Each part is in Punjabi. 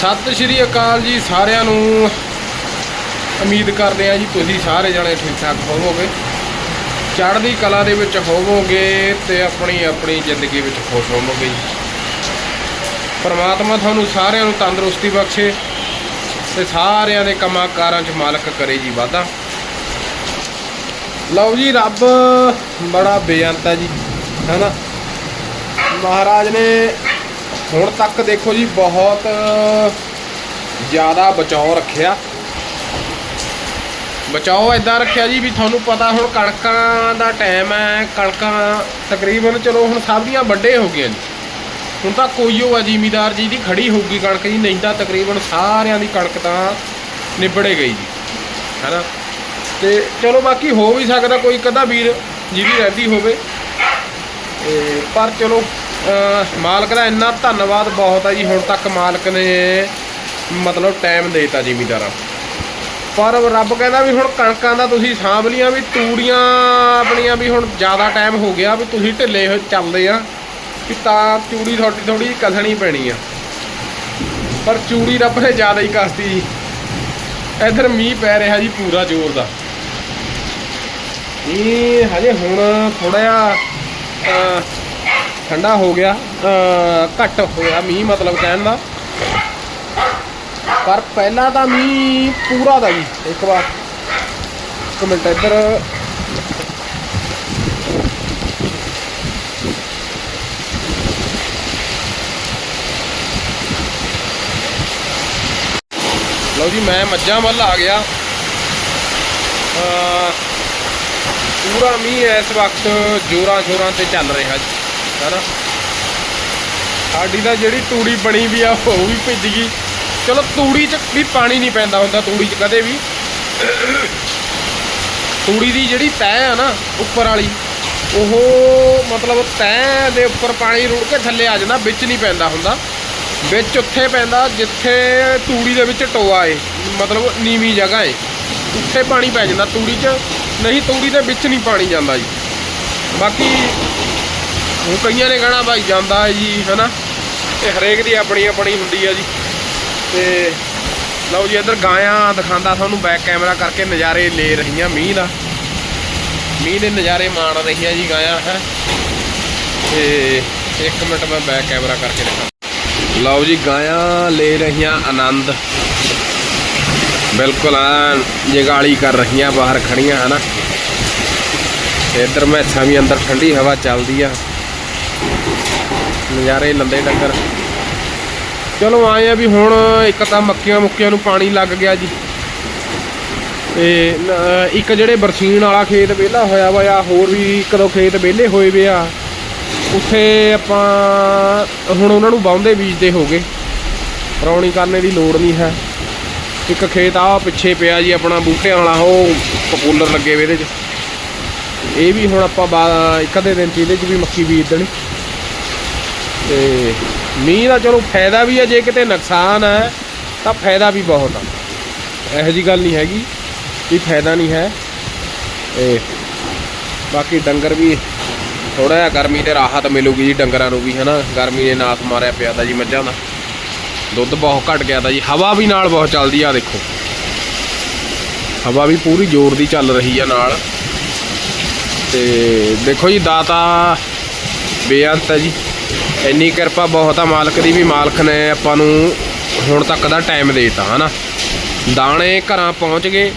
ਸਤਿ ਸ਼੍ਰੀ ਅਕਾਲ ਜੀ ਸਾਰਿਆਂ ਨੂੰ। ਉਮੀਦ ਕਰਦੇ ਆ ਜੀ ਤੁਸੀਂ ਸਾਰੇ ਜਣੇ ਠੀਕ ਠਾਕ ਹੋਵੋਗੇ। ਚੜ੍ਹਦੀ ਕਲਾ ਦੇ ਵਿੱਚ ਹੋਵੋਗੇ ਤੇ ਆਪਣੀ ਆਪਣੀ ਜ਼ਿੰਦਗੀ ਵਿੱਚ ਖੁਸ਼ ਹੋਵੋਗੇ ਜੀ। ਪਰਮਾਤਮਾ ਤੁਹਾਨੂੰ ਸਾਰਿਆਂ ਨੂੰ ਤੰਦਰੁਸਤੀ ਬਖਸ਼ੇ ਤੇ ਸਾਰਿਆਂ ਦੇ ਕੰਮਾਂ ਕਾਰਾਂ 'ਚ ਮਾਲਕ ਕਰੇ ਜੀ ਵਾਧਾ। ਲਓ ਜੀ, ਰੱਬ ਬੜਾ ਬੇਅੰਤ ਹੈ ਜੀ ਹੈਨਾ ਮਹਾਰਾਜ ਨੇ ਹੁਣ ਤੱਕ ਦੇਖੋ ਜੀ, ਬਹੁਤ ਜ਼ਿਆਦਾ ਬਚਾਓ ਰੱਖਿਆ। ਬਚਾਓ ਇਦਾਂ ਰੱਖਿਆ ਜੀ ਵੀ ਤੁਹਾਨੂੰ ਪਤਾ ਹੁਣ ਕਣਕਾਂ ਦਾ ਟਾਈਮ ਹੈ, ਕਣਕਾਂ ਤਕਰੀਬਨ ਚਲੋ ਹੁਣ ਸਭ ਦੀਆਂ ਵੱਡੇ ਹੋ ਗਈਆਂ ਜੀ। ਹੁਣ ਤਾਂ ਕੋਈ ਉਹ ਆ, ਜ਼ਿਮੀਦਾਰ ਜੀ ਦੀ ਖੜੀ ਹੋਊਗੀ ਕਣਕ ਜੀ, ਨਹੀਂ ਤਾਂ ਤਕਰੀਬਨ ਸਾਰਿਆਂ ਦੀ ਕਣਕ ਤਾਂ ਨਿਬੜੇ ਗਈ ਜੀ। ਹੈਨਾ? ਤੇ ਚਲੋ ਬਾਕੀ ਹੋ ਵੀ ਸਕਦਾ, ਕੋਈ ਕਦਾ ਵੀਰ ਜਿਹਦੀ ਰਹਿੰਦੀ ਹੋਵੇ। ਤੇ ਪਰ ਚਲੋ ਮਾਲਕ ਦਾ ਇੰਨਾ ਧੰਨਵਾਦ ਬਹੁਤ ਆ ਜੀ, ਹੁਣ ਤੱਕ ਮਾਲਕ ਨੇ ਮਤਲਬ ਟਾਈਮ ਦੇਤਾ ਜ਼ਿਮੀਦਾਰਾਂ ਪਰ ਰੱਬ ਕਹਿੰਦਾ ਵੀ ਹੁਣ ਕਣਕਾਂ ਦਾ ਤੁਸੀਂ ਸਾਂਭ ਲੀਆਂ ਵੀ ਤੂੜੀਆਂ ਆਪਣੀਆਂ ਵੀ ਹੁਣ ਜ਼ਿਆਦਾ ਟਾਈਮ ਹੋ ਗਿਆ, ਵੀ ਤੁਸੀਂ ਢਿੱਲੇ ਹੋਏ ਚੱਲਦੇ ਆ, ਵੀ ਤਾਂ ਚੂੜੀ ਤੁਹਾਡੀ ਥੋੜੀ ਕਸਣੀ ਪੈਣੀ ਆ। ਪਰ ਚੂੜੀ ਰੱਬ ਨੇ ਜ਼ਿਆਦਾ ਹੀ ਕਸਤੀ ਜੀ। ਇਧਰ ਮੀਂਹ ਪੈ ਰਿਹਾ ਜੀ ਪੂਰਾ ਜ਼ੋਰ ਦਾ। ਇਹ ਹਜੇ ਹੁਣ ਥੋੜਾ ਜਿਹਾ ਠੰਡਾ ਹੋ ਗਿਆ ਅਹ, ਘੱਟ ਹੋਇਆ ਮੀਂਹ ਮਤਲਬ ਕਹਿਣ ਦਾ। ਪਰ ਪਹਿਲਾਂ ਤਾਂ ਮੀਂਹ ਪੂਰਾ ਦਾ ਜੀ ਇੱਕ ਵਾਰ। ਇੱਕ ਮਿੰਟ ਇੱਧਰ। ਲਓ ਜੀ ਮੈਂ ਮੱਝਾਂ ਵੱਲ ਆ ਗਿਆ। ਪੂਰਾ ਮੀਂਹ ਇਸ ਵਕਤ ਜੋਰਾਂ ਸ਼ੋਰਾਂ ਤੇ ਚੱਲ ਰਿਹਾ ਜੀ, ਹੈਨਾ? ਸਾਡੀ ਤਾਂ ਜਿਹੜੀ ਤੂੜੀ ਬਣੀ ਵੀ ਆ, ਉਹ ਵੀ ਭਿੱਜ ਗਈ। ਚਲੋ, ਤੂੜੀ 'ਚ ਵੀ ਪਾਣੀ ਨਹੀਂ ਪੈਂਦਾ ਹੁੰਦਾ, ਤੂੜੀ 'ਚ ਕਦੇ ਵੀ। ਤੂੜੀ ਦੀ ਜਿਹੜੀ ਤੈਅ ਆ ਨਾ, ਉੱਪਰ ਵਾਲੀ, ਉਹ ਮਤਲਬ ਤੈਅ ਦੇ ਉੱਪਰ ਪਾਣੀ ਰੁੜ ਕੇ ਥੱਲੇ ਆ ਜਾਂਦਾ, ਵਿੱਚ ਨਹੀਂ ਪੈਂਦਾ ਹੁੰਦਾ। ਵਿੱਚ ਉੱਥੇ ਪੈਂਦਾ, ਜਿੱਥੇ ਤੂੜੀ ਦੇ ਵਿੱਚ ਟੋਆ ਏ, ਮਤਲਬ ਨੀਵੀਂ ਜਗ੍ਹਾ ਏ, ਉੱਥੇ ਪਾਣੀ ਪੈ ਜਾਂਦਾ ਤੂੜੀ 'ਚ। ਨਹੀਂ, ਤੂੜੀ ਦੇ ਵਿੱਚ ਨਹੀਂ ਪਾਣੀ ਜਾਂਦਾ ਜੀ। ਬਾਕੀ ਹੁਣ ਕਈਆਂ ਨੇ ਕਹਿਣਾ ਭਾਈ ਜਾਂਦਾ ਹੈ ਜੀ, ਹਨਾ? ਤੇ ਹਰੇਕ ਦੀ ਆਪਣੀ ਆਪਣੀ ਹੁੰਦੀ ਆ ਜੀ। ਤੇ ਲਓ ਜੀ, ਇੱਧਰ ਗਾਇਆਂ ਦਿਖਾਉਂਦਾ ਤੁਹਾਨੂੰ ਬੈਕ ਕੈਮਰਾ ਕਰਕੇ ਨਜ਼ਾਰੇ ਲੈ ਰਹੀਆਂ ਮੀਂਹ ਦਾ। ਮੀਂਹ ਦੇ ਨਜ਼ਾਰੇ ਮਾਣ ਰਹੀਆਂ ਜੀ ਗਾਇਆਂ ਹੈ? ਤੇ ਇੱਕ ਮਿੰਟ ਮੈਂ ਬੈਕ ਕੈਮਰਾ ਕਰਕੇ ਦਿਖਾ ਲਓ ਜੀ ਗਾਇਆਂ ਲੈ ਰਹੀਆਂ ਆਨੰਦ। ਬਿਲਕੁਲ ਆ ਜਗਾਲੀ ਕਰ ਰਹੀਆਂ, ਬਾਹਰ ਖੜੀਆਂ, ਹਨਾ। ਤੇ ਇੱਧਰ ਮੈਸਾਂ ਵੀ ਅੰਦਰ ਠੰਡੀ ਹਵਾ ਚੱਲਦੀ ਆ। ਨਜ਼ਾਰੇ ਲੰਦੇ ਡੰਗਰ। ਚਲੋ ਆਏ ਆ ਵੀ ਹੁਣ ਇੱਕ ਤਾਂ ਮੱਕੀਆਂ ਮੁੱਕੀਆਂ ਨੂੰ ਪਾਣੀ ਲੱਗ ਗਿਆ ਜੀ। ਤੇ ਇੱਕ ਜਿਹੜੇ ਬਰਸੀਨ ਵਾਲਾ ਖੇਤ ਵਿਹਲਾ ਹੋਇਆ ਵਾ ਆ, ਹੋਰ ਵੀ ਇੱਕ ਦੋ ਖੇਤ ਵਿਹਲੇ ਹੋਏ ਵੇ ਆ। ਉੱਥੇ ਆਪਾਂ, ਹੁਣ ਉਹਨਾਂ ਨੂੰ ਵਾਉਂਦੇ ਬੀਜਦੇ ਹੋਗੇ। ਰੌਣੀ ਕਰਨੇ ਦੀ ਲੋੜ ਨਹੀਂ ਹੈ। ਇੱਕ ਖੇਤ ਆ ਪਿੱਛੇ ਪਿਆ ਜੀ ਆਪਣਾ ਬੂਟਿਆਂ ਵਾਲਾ, ਉਹ ਪਪੂਲਰ ਲੱਗੇ ਵੇ ਇਹਦੇ 'ਚ। ਇਹ ਵੀ ਹੁਣ ਆਪਾਂ ਬਾ- ਇੱਕ ਅੱਧੇ ਦਿਨ ਚ ਇਹਦੇ 'ਚ ਵੀ ਮੱਕੀ ਬੀਜ ਦੇਣੀ। ਤੇ ਮੀਂਹ ਦਾ ਚਲੋ ਫਾਇਦਾ ਵੀ ਹੈ ਜੇ ਕਿਤੇ ਨੁਕਸਾਨ ਹੈ, ਤਾਂ ਫਾਇਦਾ ਵੀ ਬਹੁਤ ਆ। ਇਹੋ ਜੀ ਗੱਲ ਨਹੀਂ ਹੈਗੀ, ਵੀ ਫਾਇਦਾ ਨਹੀਂ ਹੈ। ਤੇ ਬਾਕੀ ਡੰਗਰ ਵੀ ਥੋੜਾ ਜਿਹਾ ਗਰਮੀ ਤੇ ਰਾਹਤ ਮਿਲੂਗੀ ਜੀ ਡੰਗਰਾਂ ਨੂੰ ਵੀ, ਹਨਾ। ਗਰਮੀ ਨੇ ਨਾਸ ਮਾਰਿਆ ਪਿਆ ਤਾਂ ਜੀ ਮੱਝਾਂ ਦਾ। ਦੁੱਧ ਬਹੁਤ ਘਟ ਗਿਆ ਦਾ ਜੀ, ਹਵਾ ਵੀ ਨਾਲ ਬਹੁਤ ਚੱਲਦੀ ਆ ਦੇਖੋ। ਹਵਾ ਵੀ ਪੂਰੀ ਜ਼ੋਰ ਦੀ ਚੱਲ ਰਹੀ ਆ ਨਾਲ। ਤੇ ਦੇਖੋ ਜੀ, ਦਾਤਾ ਬੇਅੰਤ ਹੈ ਜੀ। ਇੰਨੀ ਕਿਰਪਾ ਬਹੁਤ ਆ ਮਾਲਕ ਦੀ ਵੀ, ਮਾਲਕ ਨੇ ਆਪਾਂ ਨੂੰ ਹੁਣ ਤੱਕ ਦਾ ਟਾਈਮ ਦੇਤਾ, ਹਨਾ। ਦਾਣੇ ਘਰਾਂ ਪਹੁੰਚ ਗਏ।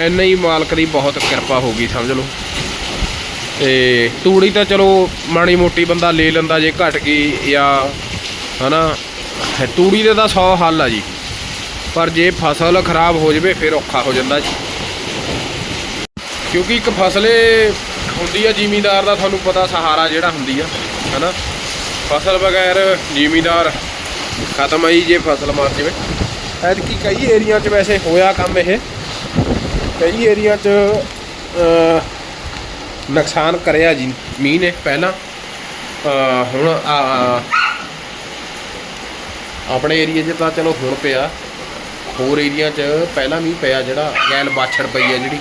ਇੰਨਾ ਹੀ ਮਾਲਕ ਦੀ ਬਹੁਤ ਕਿਰਪਾ ਹੋ ਗਈ, ਸਮਝ ਲਓ। ਤੇ ਤੂੜੀ ਤਾਂ ਚਲੋ ਮਾੜੀ ਮੋਟੀ ਬੰਦਾ ਲੈ ਲੈਂਦਾ ਜੇ ਘਟ ਗਈ ਜਾਂ, ਹਨਾ। ਹੈ, ਤੂੜੀ ਦੇ ਤਾਂ 100 ਹੱਲ ਆ ਜੀ। ਪਰ ਜੇ ਫਸਲ ਖਰਾਬ ਹੋ ਜਾਵੇ, ਫਿਰ ਔਖਾ ਹੋ ਜਾਂਦਾ ਜੀ। ਕਿਉਂਕਿ ਇੱਕ ਫਸਲੇ ਹੁੰਦੀ ਆ, ਜ਼ਿਮੀਦਾਰ ਦਾ ਤੁਹਾਨੂੰ ਪਤਾ ਸਹਾਰਾ ਜਿਹੜਾ ਹੁੰਦੀ ਆ, ਹਨਾ? ਫਸਲ ਬਗੈਰ ਜ਼ਿਮੀਦਾਰ ਖਤਮ ਆਈ ਜੇ ਫਸਲ ਮਾਰ ਜਾਵੇ। ਐਤਕੀ ਕਈ ਏਰੀਆ 'ਚ ਵੈਸੇ ਹੋਇਆ ਕੰਮ ਇਹ। ਕਈ ਏਰੀਆ 'ਚ ਨੁਕਸਾਨ ਕਰਿਆ ਜੀ, ਮੀਂਹ ਨੇ ਪਹਿਲਾਂ। ਹੁਣ ਆਪਣੇ ਏਰੀਆ 'ਚ ਤਾਂ ਚਲੋ ਹੁਣ ਪਿਆ। ਹੋਰ ਏਰੀਆ 'ਚ ਪਹਿਲਾਂ ਵੀ ਪਿਆ ਜਿਹੜਾ ਗੈਲ ਬਾਛੜ ਪਈ ਆ ਜਿਹੜੀ।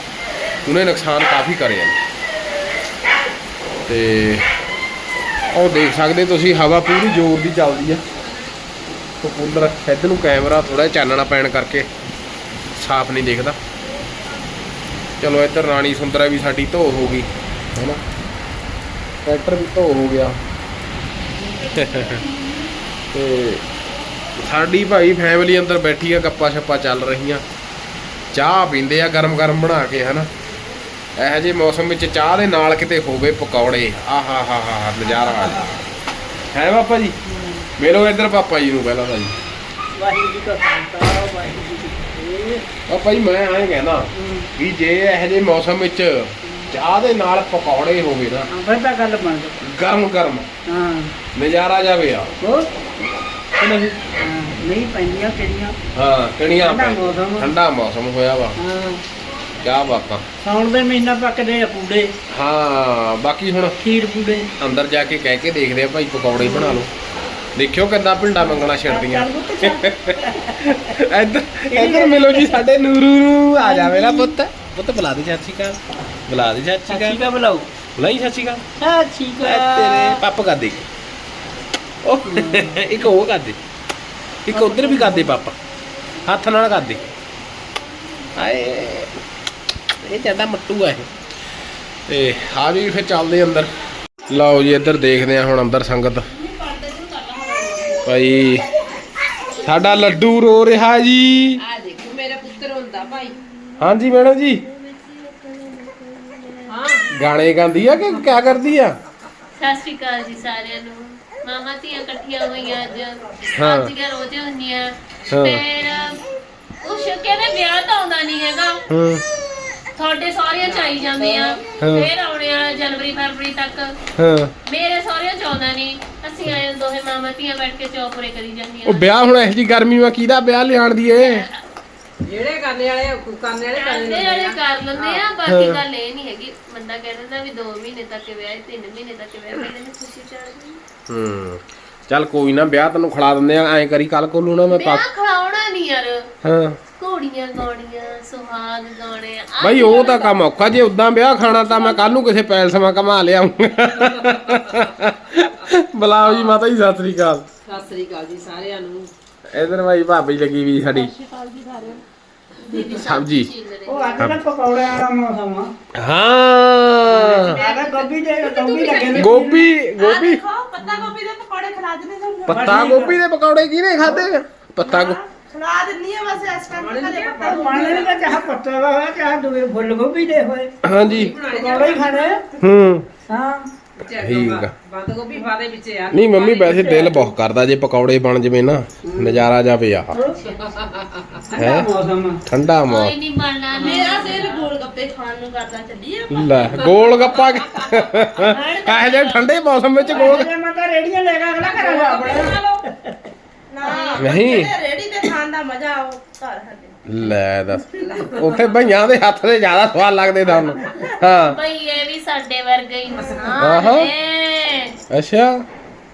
ਉਹਨੇ ਨੁਕਸਾਨ ਕਾਫੀ ਕਰਿਆ। ਤੇ ਉਹ ਦੇਖ ਸਕਦੇ ਤੁਸੀਂ, ਹਵਾ ਪੂਰੀ ਜ਼ੋਰ ਦੀ ਚੱਲਦੀ ਆ। ਦੇਖੋ ਕੂਲਰ ਇੱਧਰ ਨੂੰ ਕੈਮਰਾ ਥੋੜਾ ਚਾਨਣਾ ਪੈਣ ਕਰਕੇ ਸਾਫ਼ ਨਹੀਂ ਦਿਖਦਾ। ਚਲੋ ਇੱਧਰ ਰਾਣੀ ਸੁੰਦਰਾ ਵੀ ਸਾਡੀ ਧੋ ਹੋ ਗਈ, ਹੈਨਾ? ਟਰੈਕਟਰ ਵੀ ਧੋ ਹੋ ਗਿਆ। ਤੇ ਸਾਡੀ ਭਾਈ ਫੈਮਿਲੀ ਅੰਦਰ ਬੈਠੀ ਆ ਗੱਪਾਂ ਛੱਪਾਂ ਚੱਲ ਰਹੀਆਂ। ਚਾਹ ਪੀਂਦੇ ਆ ਗਰਮ ਗਰਮ ਬਣਾ ਕੇ ਹਨਾ। ਇਹੋ ਜਿਹੇ ਮੌਸਮ ਵਿੱਚ ਚਾਹ ਦੇ ਨਾਲ ਕਿਤੇ ਹੋਵੇ ਪਕੌੜੇ। ਆਹਾ ਹਾ ਹਾ ਹਾ ਨਜ਼ਾਰਾ ਆ ਹੈ ਪਾਪਾ ਜੀ? ਮਿਲੋ ਇੱਧਰ ਪਾਪਾ ਜੀ ਨੂੰ ਪਹਿਲਾਂ ਤਾਂ ਜੀ। ਵਾਹਿਗੁਰੂ ਜੀ ਕਾ ਖਾਲਸਾ ਵਾਹਿਗੁਰੂ ਜੀ ਕੀ ਫਤਿਹ। ਪਾਪਾ ਜੀ ਮੈਂ ਐਂ ਕਹਿੰਦਾ ਵੀ ਜੇ ਇਹੋ ਜਿਹੇ ਮੌਸਮ ਵਿੱਚ ਚਾਹ ਦੇ ਨਾਲ ਪਕੌੜੇ ਹੋਵੇ ਨਾ ਫਿਰ ਤਾਂ ਗੱਲ ਬਣ ਗਰਮ ਗਰਮ ਹਾਂ। ਨਜ਼ਾਰਾ ਜਾਵੇ ਆ। ਕਿ ਨਹੀਂ? ਨਹੀਂ ਪੈਂਦੀਆਂ ਕਿਹੜੀਆਂ? ਹਾਂ ਕਣੀਆਂ ਠੰਡਾ ਪੈ ਮੌਸਮ। ਠੰਡਾ ਮੌਸਮ ਹੋਇਆ ਵਾ। ਹਾਂ। ਕਿਆ ਬਾਤਾਂ ਸਾਉਣ ਦੇ ਮਹੀਨਾ ਪੱਕਦੇ ਆ ਪੂੜੇ। ਹਾਂ ਬਾਕੀ ਹੁਣ ਖੀਰ ਪੂੜੇ। ਅੰਦਰ ਜਾ ਕੇ ਕਹਿ ਕੇ ਦੇਖਦੇ ਆ ਭਾਈ ਪਕੌੜੇ ਬਣਾ ਲਓ। ਦੇਖਿਓ ਕਿੱਦਾਂ ਭਿੰਡਾ ਮੰਗਣਾ ਛੱਡਦੀਆਂ। ਚੱਲ ਪੁੱਤ ਚੱਲ। ਇੱਧਰ ਇੱਧਰ ਮਿਲੋ ਜੀ ਸਾਡੇ ਨੂਰੂ ਨੂੰ। ਆ ਜਾ ਮੇਰਾ ਪੁੱਤ। ਪੁੱਤ ਬੁਲਾ ਦੇ ਚਾਚੀ ਕਾ ਬੁਲਾ ਦੇ ਚਾਚੀ ਕਾ ਸ਼੍ਰੀ ਅਕਾਲ ਬੁਲਾਓ। ਬੁਲਾਈ ਚਾਚੀ ਕਾ ਸਤਿ ਸ਼੍ਰੀ ਤੇਰੇ ਅਕਾਲ ਪਾਪ ਕਰ ਦੇ। ਉਹ ਇੱਕ ਉਹ ਕਰ ਦੇ। ਇੱਕ ਉਧਰ ਵੀ ਕਰ ਦੇ ਪਾਪਾ। ਹੱਥ ਨਾਲ ਕਰ ਦੇ ਆਏ ਇਹ ਚੱਡਾ ਮੱਟੂ ਆ ਇਹ। ਤੇ ਆ ਜੀ ਫਿਰ ਚੱਲਦੇ ਅੰਦਰ। ਲਓ ਜੀ ਇੱਧਰ ਦੇਖਦੇ ਆ ਹੁਣ ਅੰਦਰ ਸੰਗਤ। ਭਾਈ ਸਾਡਾ ਲੱਡੂ ਰੋ ਰਿਹਾ ਜੀ। ਆ ਦੇਖੋ ਮੇਰਾ ਪੁੱਤਰ ਹੁੰਦਾ ਭਾਈ। ਹਾਂਜੀ ਮੈਡਮ ਜੀ। ਹਾਂ। ਗਾਣੇ ਗਾਉਂਦੀ ਆ ਕਿ ਕਿਆ ਕਰਦੀ ਆ? ਸਤਿ ਸ਼੍ਰੀ ਅਕਾਲ ਜੀ ਸਾਰਿਆਂ ਨੂੰ। ਮਾਮਾ ਧੀਆਂ ਇਕੱਠੀਆਂ ਹੋਈਆਂ ਅੱਜ ਹਾਂ। ਅੱਜ ਕੱਲ੍ਹ ਰੋਜ਼ ਹੁੰਦੀਆਂ। ਹਾਂ। ਫਿਰ ਉਸ ਕਹਿੰਦੇ ਵਿਆਹ ਤਾਂ ਆਉਂਦਾ ਨਹੀਂ ਹੈਗਾ। ਹੂੰ। ਤੁਹਾਡੇ ਸਹੁਰਿਆਂ ਚ ਆਈ ਜਾਂਦੀਆਂ ਹਾਂ। ਫਿਰ ਆਉਣੇ ਵਾਲਾ ਜਨਵਰੀ ਫਰਵਰੀ ਤੱਕ। ਹਾਂ। ਮੇਰੇ ਸਹੁਰਿਆਂ ਚ ਆਉਂਦਾ ਨਹੀਂ। ਅਸੀਂ ਆਏ ਦੋਹੇ ਮਾਮਾ ਧੀਆਂ ਬੈਠ ਕੇ ਚੌਪਰੇ ਕਰੀ ਉਹ ਜਾਂਦੀਆਂ ਵਿਆਹ ਹੁਣ ਇਹੋ ਜੀ ਗਰਮੀ ਵਿੱਚ ਕਿਹਦਾ ਵਿਆਹ ਲਿਆਣ ਦੀ ਏ? ਜਿਹੜੇ ਕਰਨੇ ਵਾਲੇ ਕਰਨੇ ਵਾਲੇ ਕਰ ਲੈਂਦੇ ਵਾਲੇ ਆ। ਕਰ ਲੈਂਦੇ ਆ ਬਾਕੀ ਗੱਲ ਇਹ ਨਹੀਂ ਹੈਗੀ। ਬੰਦਾ ਕਹਿ ਦਿੰਦਾ ਵੀ 2 ਮਹੀਨੇ ਤੱਕ ਵਿਆਹ 3 ਮਹੀਨੇ ਤੱਕ ਵਿਆਹ ਨੂੰ ਖੁਸ਼ੀ ਚਾਹੀਦੀ ਹੂੰ। ਚੱਲ ਕੋਈ ਨਾ ਵਿਆਹ ਤੈਨੂੰ ਖਿਲਾ ਦਿੰਦੇ ਆ ਐਂ ਕਰੀ ਕੱਲ ਕੋਲੂ ਨਾ ਮੈਂ ਵਿਆਹ ਖੜਾਉਣਾ ਨਹੀਂ ਯਾਰ। ਹਾਂ। ਘੋੜੀਆਂ ਗਾਉਣੀਆਂ ਸੁਹਾਗ ਗਾਉਣੇ ਆਹ ਬਈ ਉਹ ਤਾਂ ਕੰਮ ਔਖਾ ਜੇ ਉਦਾਂ ਵਿਆਹ ਖਾਣਾ ਤਾਂ ਮੈਂ ਕੱਲ ਨੂੰ ਕਿਸੇ ਪੈਲਸ ਮਾ ਕਮਾ ਲਿਆਉਂਗਾ ਬੁਲਾਓ ਜੀ ਮਾਤਾ ਜੀ ਸਤਿ ਸ੍ਰੀ ਅਕਾਲ। ਸਤਿ ਸ੍ਰੀ ਅਕਾਲ ਜੀ ਸਾਰਿਆਂ ਨੂੰ। ਇਧਰ ਭਾਈ ਭਾਬੀ ਲੱਗੀ ਵੀ ਸਾਡੀ। ਸਬਜੀ ਉਹ ਅੱਜ ਦਾ ਪਕੌੜਿਆਂ ਦਾ ਮੌਸਮ ਆ। ਹਾਂ। ਆਦਾ ਗੋਭੀ ਦੇ ਗੋਭੀ ਲੱਗੇ ਨੇ। ਗੋਭੀ ਗੋਭੀ। ਪੱਤਾ ਗੋਭੀ ਦੇ ਪਕੌੜੇ ਖਿਲਾ ਦਿੰਦੇ ਤੁਹਾਨੂੰ। ਪੱਤਾ ਗੋਭੀ ਦੇ ਪਕੌੜੇ ਕਿਹਨੇ ਖਾਦੇ? ਪੱਤਾ ਗੋ ਖਿਲਾ ਦਿੰਨੀ ਆ ਬਸ ਇਸ ਟਾਈਮ ਘਰੇ ਪੱਤਾ ਪਾਣੀ ਦਾ ਚਾਹ ਪੱਤਾ ਦਾ ਹੋਇਆ ਚਾਹ ਦੂਏ ਫੁੱਲ ਗੋਭੀ ਦੇ ਹੋਏ। ਹਾਂਜੀ। ਪਕੌੜੇ ਹੀ ਖਾਣੇ। ਹੂੰ। ਹਾਂ। ਠੀਕ ਆ। ਬੰਦ ਗੋਭੀ ਪਾ ਦੇ ਵਿੱਚ ਯਾਰ। ਨਹੀਂ ਮੰਮੀ ਵੈਸੇ ਦਿਲ ਬਹੁਤ ਕਰਦਾ ਜੇ ਪਕੌੜੇ ਬਣ ਜਵੇ ਨਾ ਨਜ਼ਾਰਾ ਜਾਵੇ ਆਹ ਠੰਡਾ ਮੌਸਮ। ਆ ਠੰਡਾ ਕੋਈ ਮੌਸਮ ਨਹੀਂ ਬਣਨਾ ਮੇਰਾ ਸਿਰ ਗੋਲ ਗੱਪੇ ਖਾਣ ਨੂੰ ਕਰਦਾ ਚੱਲੀਏ ਲੈ ਗੋਲ ਗੱਪਾ ਇਹ ਜੇ ਠੰਡੇ ਮੌਸਮ ਵਿੱਚ ਗੋਲ ਜੇ ਮੈਂ ਤਾਂ ਰੇੜੀਆਂ ਲੈ ਕੇ ਅਗਲਾ ਘਰ ਜਾ ਆਪਣੇ। ਨਾ ਨਹੀਂ ਰੇੜੀ ਤੇ ਖਾਣ ਦਾ ਮਜ਼ਾ ਆਉ ਘਰ ਸਾਡੇ ਲੈ ਦੱਸ। ਉੱਥੇ ਭਈਆਂ ਦੇ ਹੱਥ ਦੇ ਜ਼ਿਆਦਾ ਸਵਾਦ ਲੱਗਦੇ ਤੁਹਾਨੂੰ ਹਾਂ। ਬਈ ਇਹ ਵੀ ਸਾਡੇ ਵਰਗੇ ਇਨਸਾਨ ਆਹਾ। ਨੇ ਅੱਛਾ।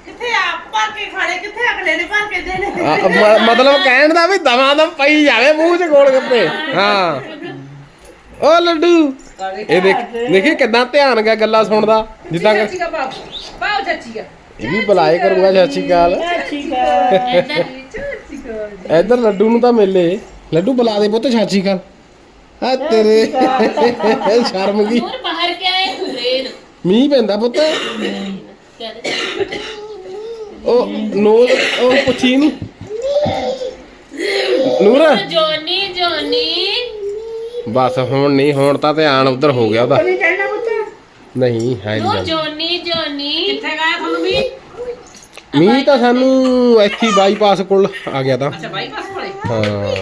ਕਿੱਥੇ ਆਪ ਭਰ ਕੇ ਖਾਣੇ ਕਿੱਥੇ ਅਗਲੇ ਨੇ ਭਰ ਕੇ ਦੇਣੇ? ਆ, ਮ- ਮਤਲਬ ਕਹਿਣ ਦਾ ਵੀ ਦਵਾ ਦਮ ਪਈ ਜਾਵੇ ਮੂੰਹ 'ਚ ਗੋਲ ਗੱਪੇ। ਹਾਂ। ਓ ਲੱਡੂ। ਇਹ ਦੇਖ ਦੇਖੀ ਕਿਦਾਂ ਧਿਆਨ ਗਿਆ ਗੱਲਾਂ ਸੁਣਦਾ ਜਿੱਦਾਂ ਕਿ- ਚਾਚੀ ਦਾ ਬਾਪ ਬਾਪ ਇਹ ਵੀ ਬੁਲਾਏ ਕਰੂਗਾ ਸਤਿ ਸ਼੍ਰੀ ਅਕਾਲ ਠੀਕ ਹੈ ਇੱਧਰ ਲੱਡੂ ਨੂੰ ਤਾਂ ਮਿਲੇ। ਲੱਡੂ ਬੁਲਾ ਦੇ ਪੁੱਤ ਸ਼੍ਰੀ ਅਕਾਲ ਆ ਤੇਰੇ ਸ਼ਰਮ ਗਈ ਹੋਰ ਬਾਹਰ ਕੇ ਆਏ ਹੁਰੇਨ ਮੀਂਹ ਪੈਂਦਾ ਪੁੱਤ। ਉਹ ਨੋਜ਼ ਉਹ ਪੁੱਛੀ ਨੂੰ। ਨੂਰ। ਜੋਨੀ ਜੋਨੀ। ਬਸ ਹੁਣ ਨਹੀਂ ਹੁਣ ਤਾਂ ਧਿਆਨ ਉਧਰ ਹੋ ਗਿਆ ਉਹਦਾ। ਨਹੀਂ ਕਹਿਣਾ ਪੁੱਤ? ਨਹੀਂ ਹੈ ਨਹੀਂ ਜੋਨੀ ਜੋਨੀ। ਕਿੱਥੇ ਗਏ ਤੁਹਾਨੂੰ ਵੀ ਮੀਂਹ ਤਾਂ ਸਾਨੂੰ ਇੱਥੇ ਬਾਈਪਾਸ ਕੋਲ ਆ ਗਿਆ ਤਾਂ। ਅੱਛਾ ਬਾਈਪਾਸ ਕੋਲੇ? ਹਾਂ।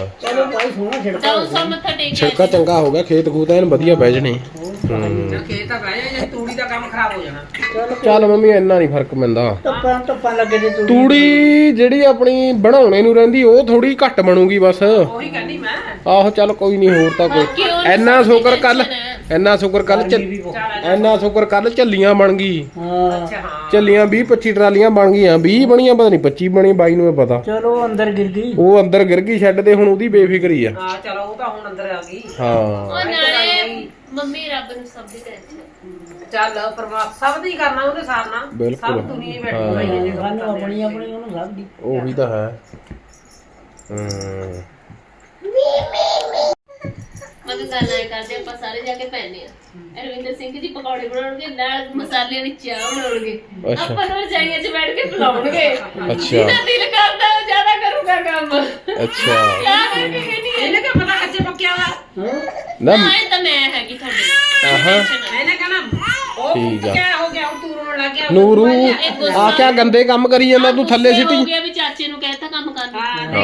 ਛਿੜਕਾ ਤਾਂ ਸੋ ਮੱਥਾ ਟੇਕ ਛਿੜਕਾ ਚੰਗਾ ਹੋ ਗਿਆ ਖੇਤ ਖੂਤ ਐਨ ਵਧੀਆ ਬਹਿ ਜਣੇ। ਨਾ ਖੇਤ ਤਾਂ ਬਹਿ ਜਾ ਜੇ ਤੂੜੀ ਦਾ ਕੰਮ ਖਰਾਬ ਹੋ ਜਾਣਾ। ਚਲੋ ਚੱਲ ਮੰਮੀ ਇੰਨਾ ਨਹੀਂ ਫ਼ਰਕ ਪੈਂਦਾ। ਲੱਗੇ ਤੇ ਤੂੜੀ। ਤੂੜੀ ਜਿਹੜੀ ਆਪਣੀ ਬਣਾਉਣੇ ਨੂੰ ਰਹਿੰਦੀ ਉਹ ਥੋੜੀ ਘੱਟ ਬਣੂਗੀ ਬਸ। ਉਹੀ ਕਹਿੰਦੀ ਮੈਂ। ਆਹੋ ਚੱਲ ਕੋਈ ਨਹੀਂ ਹੋਰ ਤਾਂ ਕੋਈ ਨੀ ਇੰਨਾ ਸ਼ੁਕਰ ਕੱਲ? ਇੰਨਾ ਸ਼ੁਕਰ ਕੱਲ ਇੰਨਾ ਸ਼ੁਕਰ ਕੱਲ ਝੱਲੀਆਂ ਬਣ ਗਈ। ਹਾਂ। ਅੱਛਾ ਹਾਂ। ਝੱਲੀਆਂ 20 25 ਟਰਾਲੀਆਂ ਬਣ ਗਈਆਂ। 20 ਬਣੀਆਂ ਪਤਾ ਨਹੀਂ 25 ਬਣੀ ਬਾਈ ਨੂੰ ਇਹ ਪਤਾ। ਚਲੋ ਅੰਦਰ ਗਿਰ ਗਈ। ਉਹ ਅੰਦਰ ਗਿਰ ਗਈ ਸ਼ੈੱਡ ਤੇ ਹੁਣ ਉਹਦੀ ਬੇਫਿਕਰੀ ਆ। ਹਾਂ ਚਲੋ ਉਹ ਤਾਂ ਹੁਣ ਅੰਦਰ ਆ ਗਈ। ਹਾਂ। ਉਹ ਨਾਲੇ ਮੰਮੀ ਰੱਬ ਨੂੰ ਸਭ ਦੀ ਟੈਨਸ਼ਨ ਚੱਲ ਪਰਮਾਤਮਾ ਸਭ ਦੀ ਕਰਨਾ ਉਹਦੇ ਹਿਸਾਬ ਨਾਲ। ਬਿਲਕੁਲ। ਸਭ ਦੁਨੀਆ ਹੀ ਬੈਠੀ ਹੋਈ ਹੈ ਸਾਨੂੰ ਆਪਣੀ ਆਪਣੀ ਉਹਨੂੰ ਸਭ ਦੀ ਉਹੀ ਤਾਂ ਹੈ। ਹੂੰ। ਮਗਰ ਗੱਲ ਆਏ ਕਰਦੇ ਆਪਾਂ ਸਾਰੇ ਜਾ ਕੇ ਪੈਨੇ ਆ ਅਰਵਿੰਦਰ ਸਿੰਘ ਜੀ ਪਕੌੜੇ ਬਣਾਉਣਗੇ ਨਾਲ ਮਸਾਲੇ ਵਾਲੀ ਚਾਹ ਬਣਾਉਣਗੇ। ਅੱਛਾ। ਆਪਾਂ ਨੂੰ ਰਜਾਈਆਂ 'ਚ ਬੈਠ ਕੇ ਪਿਲਾਉਣਗੇ ਅੱਛਾ। ਜਿਹਦਾ ਦਿਲ ਕਰਦਾ ਉਹ ਜ਼ਿਆਦਾ ਕਰੂਗਾ ਕੰਮ। ਅੱਛਾ। ਤਾਂ ਕਰਕੇ ਕਹਿੰਦੀ ਇਹਨੇ ਕਿ ਪਤਾ ਕੱਚੇ ਪੱਕਿਆ ਵਾ। ਨਾ। ਨਾ ਇਹ ਤਾਂ ਮੈਂ ਹੈਗੀ ਤੁਹਾਡੀ ਆਹਾਂ। ਇਹਨੇ ਕਹਣਾ ਉਹ ਠੀਕ ਆ। ਕਿਆ ਹੋ ਗਿਆ ਉਹ ਤੂੰ ਰੋਣ ਲੱਗ ਗਿਆ ਨੂਰੂ ਗੁੱਸਾ- ਆ ਕਿਆ ਗੰਦੇ ਕੰਮ ਕਰੀ ਜਾਂਦਾ ਤੂੰ ਥੱਲੇ ਗੁੱਸੇ ਹੋ ਸਿੱਟੀ ਗਿਆ ਵੀ ਚਾਚੇ ਨੂੰ ਕਹਿਤਾ